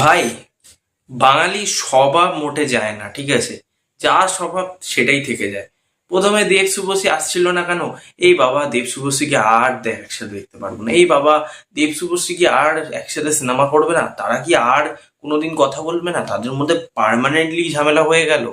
ভাই, বাঙালি স্বভাব মোটে যায় না, ঠিক আছে? যা স্বভাব সেটাই থেকে যায়। প্রথমে দেব শুভশ্রী আসছিল না কেন? এই বাবা দেব শুভশ্রীকে আর একসাথে দেখতে পারব না। এই বাবা দেব শুভশ্রী কি আর একসাথে সিনেমা করবে না? তারা কি আর কোনোদিন কথা বলবে না? তাদের মধ্যে পার্মানেন্টলি ঝামেলা হয়ে গেল।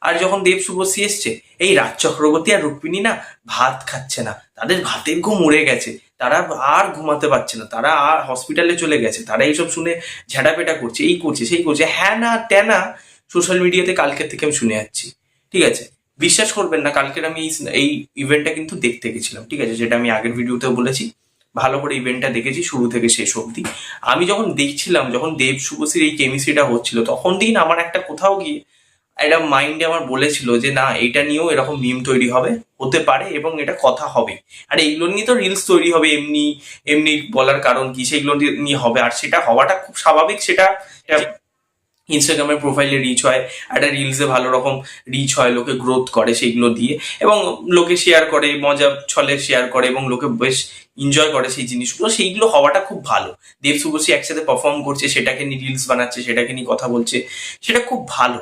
আর যখন দেব শুভশ্রী এসছে, এই রাজ চক্রবর্তী আর রুক্মিণী না ভাত খাচ্ছে না। তাদের ভাতের ঘুম উড়ে গেছে। তারা আর ঘুমাতে পারছে না, তারা আর হসপিটালে চলে গেছে, তারা এইসব শুনে ঝাঁটাপেটা করছে, এই করছে, সেই করছে। হ্যাঁ না তেনা সোশ্যাল মিডিয়াতে কালকের থেকে আমি শুনে যাচ্ছি, ঠিক আছে? বিশ্বাস করবেন না, কালকের আমি এই- ইভেন্টটা কিন্তু দেখতে গেছিলাম, ঠিক আছে? যেটা আমি আগের ভিডিওতেও বলেছি, ভালো করে ইভেন্টটা দেখেছি, শুরু থেকে শেষ অবধি। আমি যখন দেখছিলাম, যখন দেব শুভশ্রীর এই কেমিস্ট্রিটা হচ্ছিল, তখন দিন আমার একটা কোথাও গিয়ে একটা মাইন্ডে আমার বলেছিল যে, না, এটা নিয়েও এরকম মিম তৈরি হবে, হতে পারে এবং এটা কথা হবে। আর এইগুলো নিয়ে তো রিলস তৈরি হবে এমনি এমনি বলার কারণ কি, সেগুলো নিয়ে হবে। আর সেটা হওয়াটা খুব স্বাভাবিক, সেটা ইনস্টাগ্রামের প্রোফাইলে রিচ হয়, একটা রিলসে ভালো রকম রিচ হয়, লোকে গ্রোথ করে সেইগুলো দিয়ে এবং লোকে শেয়ার করে, মজা, ছলে শেয়ার করে এবং লোকে বেশ এনজয় করে সেই জিনিসগুলো, সেইগুলো হওয়াটা খুব ভালো। দেব শুভশ্রী একসাথে পারফর্ম করছে, সেটাকে নিয়ে রিলস বানাচ্ছে, সেটাকে নিয়ে কথা বলছে, সেটা খুব ভালো।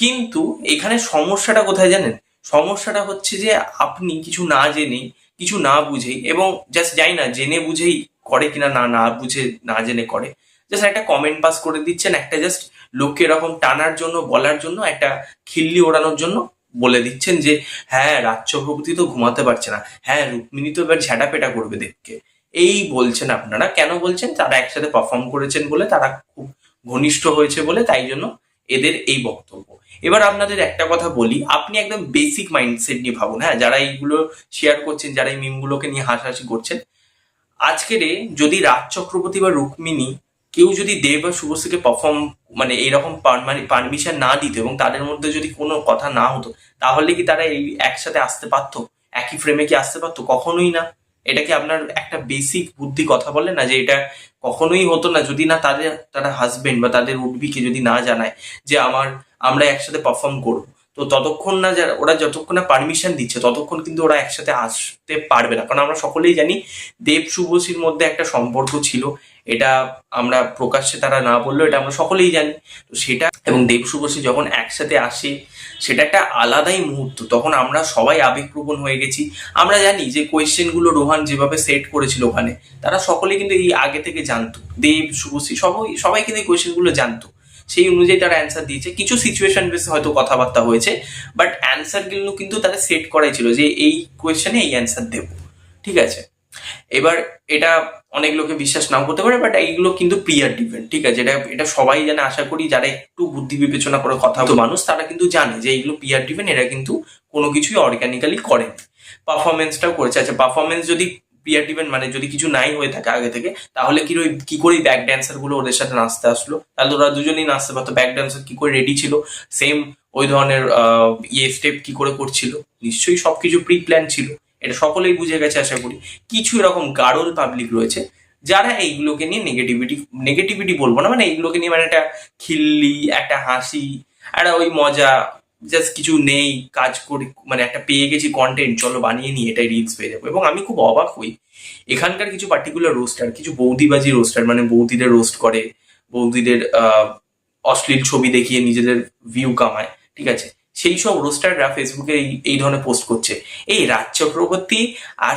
কিন্তু এখানে সমস্যাটা কোথায় জানেন? সমস্যাটা হচ্ছে যে আপনি কিছু না জেনে, কিছু না বুঝেই এবং জাস্ট যাই না, জেনে বুঝেই করে কিনা না না বুঝে, না জেনে করে। জাস্ট একটা কমেন্ট পাস করে দিচ্ছেন, একটা জাস্ট লোককে এরকম টানার জন্য, বলার জন্য, একটা খিল্লি ওড়ানোর জন্য বলে দিচ্ছেন যে হ্যাঁ রাজ চক্রবর্তী তো ঘুমাতে পারছে না। হ্যাঁ রুক্মিণী তো এবার ঝ্যাটাপেটা করবে দেখকে। এই বলছেন আপনারা। কেন বলছেন? তারা একসাথে পারফর্ম করেছেন বলে, তারা খুব ঘনিষ্ঠ হয়েছে বলে, তাই জন্য এদের এই বক্তব্য। এবার আপনাদের একটা কথা বলি, আপনি একদম বেসিক মাইন্ডসেট নিয়ে ভাবুন হ্যাঁ? যারা এইগুলো শেয়ার করছেন, যারা এই মিমগুলোকে নিয়ে হাসাহাসি করছেন, আজকের যদি রাজ চক্রবর্তী বা রুক্মিণী কেউ যদি দেব বা শুভশ্রীকে পারফর্ম মানে এরকম পারমিশন না দিত এবং তাদের মধ্যে যদি কোনো কথা না হতো, তাহলে কি তারা এই একসাথে আসতে পারতো? একই ফ্রেমে কি আসতে পারতো? কখনোই না। এটা কি আপনার একটা বেসিক বুদ্ধি কথা বলে না যে এটা কখনোই হতো না। যদি না তাদের, তারা হাজবেন্ড বা তাদের উডবিকে যদি না জানায় যে আমার, আমরা একসাথে পারফর্ম করব। তো ততক্ষণ না যারা, ওরা যতক্ষণ না পারমিশন দিচ্ছে, ততক্ষণ কিন্তু ওরা একসাথে আসতে পারবে না। কারণ আমরা সকলেই জানি দেব শুভশ্রীর মধ্যে একটা সম্পর্ক ছিল। এটা আমরা প্রকাশ্যে তারা না বললেও এটা আমরা সকলেই জানি। তো সেটা এবং দেব শুভশ্রী যখন একসাথে আসে সেটা একটা আলাদাই মুহূর্ত। তখন আমরা সবাই আবেগপ্রবণ হয়ে গেছি। আমরা জানি যে কোয়েশ্চেনগুলো রোহান যেভাবে সেট করেছিল ওখানে, তারা সকলে কিন্তু এই আগে থেকে জানতো। দেব, শুভশ্রী সবাই সবাই কিন্তু এই কোয়েশ্চেনগুলো জানতো। সেই অনুযায়ী তারা অ্যান্সার দিয়েছে। কিছু সিচুয়েশন বেসে হয়তো কথাবার্তা হয়েছে বাট অ্যান্সারগুলো কিন্তু তারা সেট করাই ছিল যে এই কোয়েশ্চেনে এই অ্যান্সার দেব। ঠিক আছে? এবার এটা অনেক লোকে বিশ্বাস নাও করতে পারে বাট এইগুলো কিন্তু প্রিয়ার ডিপেন্ড ঠিক আছে? এটা এটা সবাই জানে, আশা করি যারা একটু বুদ্ধি বিবেচনা করে কথা মানুষ তারা কিন্তু জানে যে এইগুলো পিয়ার ডিপেন্ড এরা কিন্তু কোনো কিছুই অর্গানিক্যালি করেনি পারফরমেন্সটাও করেছে। আচ্ছা পারফরমেন্স যদি পিয়ার ডিপেন্ড মানে যদি কিছু নাই হয়ে থাকে আগে থেকে, তাহলে কি ওই কি করে ব্যাক ড্যান্সারগুলো ওদের সাথে নাচতে আসলো? তাহলে ওরা দুজনেই নাচতে পারতো। ব্যাক ড্যান্সার কি করে রেডি ছিল? সেম ওই ধরনের ইয়ে স্টেপ কি করে করছিল? নিশ্চয়ই সবকিছু প্রি প্ল্যান ছিল। এটা সকলেই বুঝে গেছে, আশা করি। কিছু এরকম গাড়ল পাবলিক রয়েছে, যারা এইগুলোকে নিয়ে নেগেটিভিটি নেগেটিভিটি বলব না মানে এইগুলোকে নিয়ে মানে একটা খিল্লি, একটা হাসি, একটা ওই মজা জাস্ট কিছু নেই, কাজ করি মানে একটা পেয়ে গেছি কন্টেন্ট চলো বানিয়ে নিই, এটাই রিলস পেয়ে যাব। এবং আমি খুব অবাক হই, এখানকার কিছু পার্টিকুলার রোস্টার কিছু বৌদিবাজি রোস্টার মানে বৌদিদের রোস্ট করে, বৌদিদের অশ্লীল ছবি দেখিয়ে নিজেদের ভিউ কামায়, ঠিক আছে? সেই সব রোস্টাররা ফেসবুকে এই এই ধরনের পোস্ট করছে। এই রাজ চক্রবর্তী আর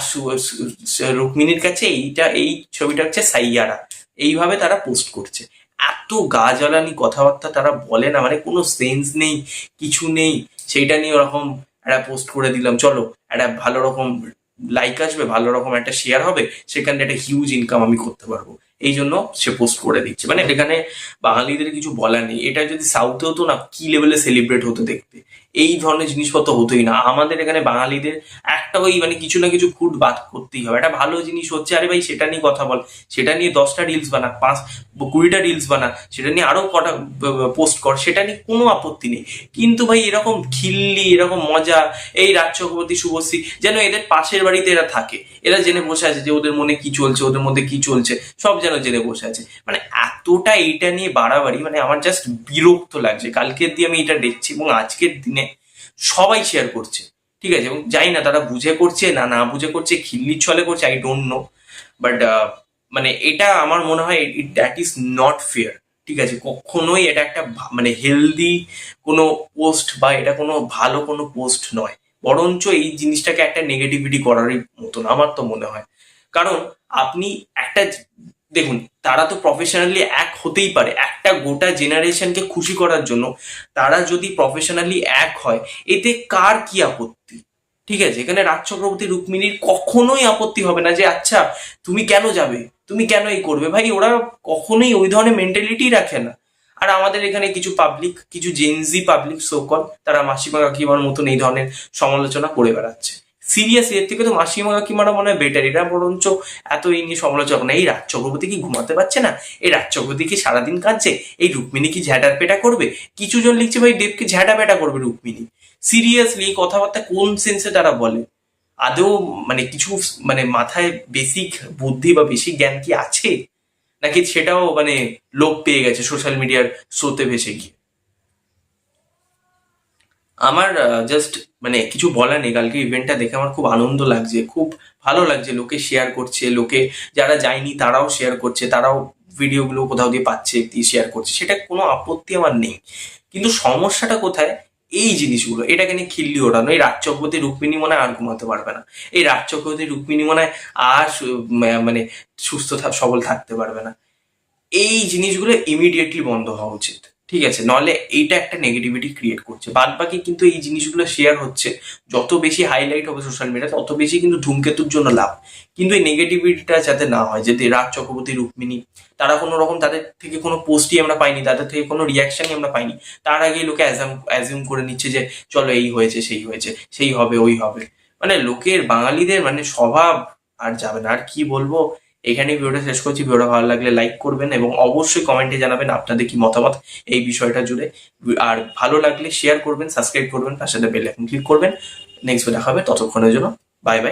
রুক্মিণীর কাছে এইটা, এই ছবিটা হচ্ছে সাইয়ারা। এইভাবে তারা পোস্ট করছে। এত গা জ্বালানি কথাবার্তা তারা বলে না মানে কোনো সেন্স নেই, কিছু নেই। সেইটা নিয়ে ওরকম একটা পোস্ট করে দিলাম, চলো একটা ভালো রকম লাইক আসবে, ভালো রকম একটা শেয়ার হবে, সেখানে একটা হিউজ ইনকাম আমি করতে পারব। এই জন্য সে পোস্ট করে দিচ্ছে। মানে এখানে বাঙালিদের কিছু বলার নেই। এটা যদি সাউথে হতো না, কি লেভেলে সেলিব্রেট হতো দেখতে? এই ধরনের জিনিসপত্র হতোই না। আমাদের এখানে বাঙালিদের একটা ওই মানে কিছু না কিছু ফুড বাদ করতেই হবে। একটা ভালো জিনিস হচ্ছে, আরে ভাই, সেটা নিয়ে কথা বল। সেটা নিয়ে দশটা রিলস বানা পাঁচ, কুড়িটা রিলস বানা সেটা নিয়ে আরও কটা পোস্ট কর, সেটা নিয়ে কোনো আপত্তি নেই। কিন্তু ভাই, এরকম খিল্লি, এরকম মজা, এই রাজ চক্রবর্তী শুভশ্রী, যেন এদের পাশের বাড়িতে এরা থাকে। এরা জেনে বসে আছে যে ওদের মনে কি চলছে, ওদের মধ্যে কি চলছে, সব যেন জেনে বসে আছে। মানে এতটা এইটা নিয়ে বাড়াবাড়ি মানে আমার জাস্ট বিরক্ত লাগছে। কালকের দিয়ে আমি এটা দেখছি এবং আজকের দিনে সবাই শেয়ার করছে। ঠিক আছে? এবং জানি না তারা বুঝে করছে না না বুঝে করছে খিল্লির ছলে করছে আই ডোন্ট নো বাট মানে এটা আমার মনে হয় দ্যাট ইজ নট ফেয়ার ঠিক আছে? কখনোই এটা একটা মানে হেলদি কোনো পোস্ট বা এটা কোনো ভালো কোনো পোস্ট নয়। বরঞ্চ এই জিনিসটাকে একটা নেগেটিভিটি করারই মতন, আমার তো মনে হয়। কারণ আপনি একটা দেখুন, তারা তো প্রফেশনালি এক হতেই পারে। একটা গোটা জেনারেশনকে খুশি করার জন্য তারা যদি প্রফেশনালি এক হয়, এতে কার কি আপত্তি? ঠিক আছে, এখানে রাজ চক্রবর্তী রুক্মিণীর কখনোই আপত্তি হবে না যে আচ্ছা তুমি কেন যাবে? তুমি কেন এই করবে? ভাই, ওরা কখনোই ওই ধরনের মেন্টালিটি রাখে না। আর আমাদের এখানে কিছু পাবলিক কিছু জেনজি পাবলিক সোকল তারা মাসিমা কাকিমার মতন এই ধরনের সমালোচনা করে বেড়াচ্ছে। সিরিয়াস, এর থেকে তো মাসিমা কাকিমারা মনে হয় বেটার এরা বরঞ্চ এত এই নিয়ে সমালোচনা। এই রাজ চক্রবর্তী কি ঘুমাতে পারছে না? এই রাজ চক্রবর্তী কি সারাদিন কাঁদছে? এই রুক্মিণী কি ঝ্যাটার পেটা করবে? কিছু জন লিখছে ভাই দেবকে ঝ্যাটা পেটা করবে রুক্মিণী। সিরিয়াসলি কথাবার্তা কোন সেন্সে তারা বলে? আদৌ মানে কিছু মানে মাথায় বেসিক বুদ্ধি বা বেশি জ্ঞান কি আছে? নাকি সেটাও মানে লোপ পেয়ে গেছে সোশ্যাল মিডিয়ার স্রোতে ভেসে গিয়ে? আমার জাস্ট মানে কিছু বলার নেই। কালকে ইভেন্টটা দেখে আমার খুব আনন্দ লাগছে, খুব ভালো লাগছে লোকে শেয়ার করছে, লোকে যারা যায়নি তারাও শেয়ার করছে, তারাও ভিডিওগুলো কোথাও দিয়ে পাচ্ছে, দিয়ে শেয়ার করছে। সেটা কোনো আপত্তি আমার নেই। কিন্তু সমস্যাটা কোথায়? এই জিনিসগুলো। এটাকে নিয়ে খিল্লি ওড়ানো এই রাজ চক্রবর্তী রুক্মিণী মনে আর ঘুমাতে পারবে না। এই রাজ চক্রবর্তী রুক্মিণী মনে আর মানে সুস্থ সবল থাকতে পারবে না। এই জিনিসগুলো ইমিডিয়েটলি বন্ধ হওয়া উচিত। ঠিক আছে, নলে এইটা একটা নেগেটিভিটি ক্রিয়েট করছে। বাদ বাকি কিন্তু এই জিনিসগুলো শেয়ার হচ্ছে। যত বেশি হাইলাইট হবে সোশ্যাল মিডিয়া তত বেশি কিন্তু ধূমকেতুর জন্য লাভ। কিন্তু এই নেগেটিভিটিটা যাতে না হয় যাতে রাজ চক্রবর্তী, রুক্মিণী, তারা কোনো রকম তাদের থেকে কোনো পোস্টই আমরা পাইনি, তাদের থেকে কোনো রিয়াকশনই আমরা পাইনি। তার আগে লোকে অ্যাজিউম করে নিচ্ছে যে, চলো এই হয়েছে, সেই হয়েছে, সেই হবে, ওই হবে। মানে লোকের বাঙালিদের মানে স্বভাব আর যাবে না। আর কি বলব? এখানে ভিডিওটা শেষ করছি। ভিডিওটা ভালো লাগলে লাইক করবেন এবং অবশ্যই কমেন্টে জানাবেন আপনাদের কি মতামত এই বিষয়টা জুড়ে। আর ভালো লাগলে শেয়ার করবেন সাবস্ক্রাইব করবেন তার সাথে বেল আইকন ক্লিক করবেন। নেক্সট দেখা দেখাবে ততক্ষণের জন্য বাই বাই